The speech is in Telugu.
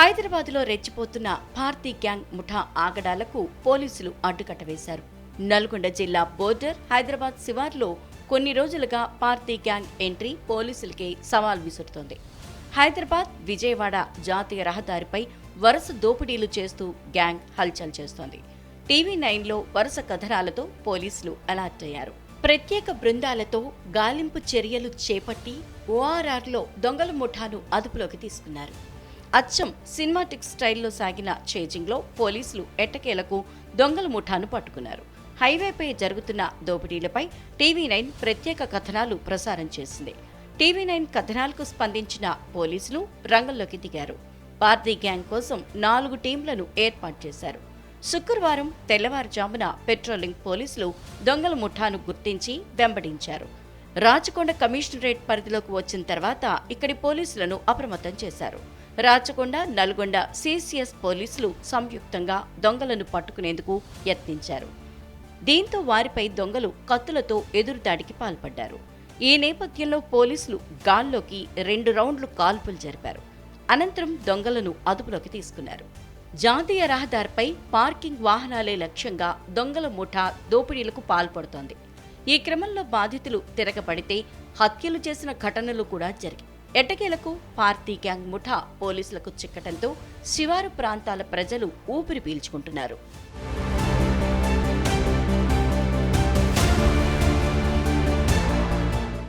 హైదరాబాద్లో రెచ్చిపోతున్న భారతీ గ్యాంగ్ ముఠా ఆగడాలకు పోలీసులు అడ్డుకట్ట వేశారు నల్గొండ జిల్లా బోర్డర్ హైదరాబాద్ శివార్లో కొన్ని రోజులుగా పార్టీ గ్యాంగ్ ఎంట్రీ పోలీసులకే సవాల్ విసురుతోంది. హైదరాబాద్ విజయవాడ జాతీయ రహదారిపై వరుస దోపిడీలు చేస్తూ గ్యాంగ్ హల్చల్ చేస్తోంది. టీవీ నైన్లో వరుస కథనాలతో పోలీసులు అలర్ట్ అయ్యారు. ప్రత్యేక బృందాలతో గాలింపు చర్యలు చేపట్టి ఓఆర్ఆర్లో దొంగల ముఠాను అదుపులోకి తీసుకున్నారు. అచ్చం సినిమాటిక్ స్టైల్లో సాగిన చేజింగ్లో పోలీసులు ఎట్టకేలకు దొంగల ముఠాను పట్టుకున్నారు. హైవేపై జరుగుతున్న దోపిడీలపై టీవీ నైన్ ప్రత్యేక కథనాలు ప్రసారం చేసింది. టీవీ నైన్ కథనాలకు స్పందించిన పోలీసులు రంగంలోకి దిగారు. పార్టీ గ్యాంగ్ కోసం నాలుగు టీంలను ఏర్పాటు చేశారు. శుక్రవారం తెల్లవారుజామున పెట్రోలింగ్ పోలీసులు దొంగల ముఠాను గుర్తించి వెంబడించారు. రాచకొండ కమిషనరేట్ పరిధిలోకి వచ్చిన తర్వాత ఇక్కడి పోలీసులను అప్రమత్తం చేశారు. రాచకొండ నల్గొండ సిసిఎస్ పోలీసులు సంయుక్తంగా దొంగలను పట్టుకునేందుకు యత్నించారు. దీంతో వారిపై దొంగలు కత్తులతో ఎదురుదాడికి పాల్పడ్డారు. ఈ నేపథ్యంలో పోలీసులు గాల్లోకి రెండు రౌండ్లు కాల్పులు జరిపారు. అనంతరం దొంగలను అదుపులోకి తీసుకున్నారు. జాతీయ రహదారిపై పార్కింగ్ వాహనాలే లక్ష్యంగా దొంగల ముఠా దోపిడీలకు పాల్పడుతోంది. ఈ క్రమంలో బాధితులు తిరగబడితే హత్యలు చేసిన ఘటనలు కూడా జరిగాయి. ఎట్టకేలకు పార్టీ గ్యాంగ్ ముఠా పోలీసులకు చిక్కటంతో శివారు ప్రాంతాల ప్రజలు ఊపిరి పీల్చుకుంటున్నారు.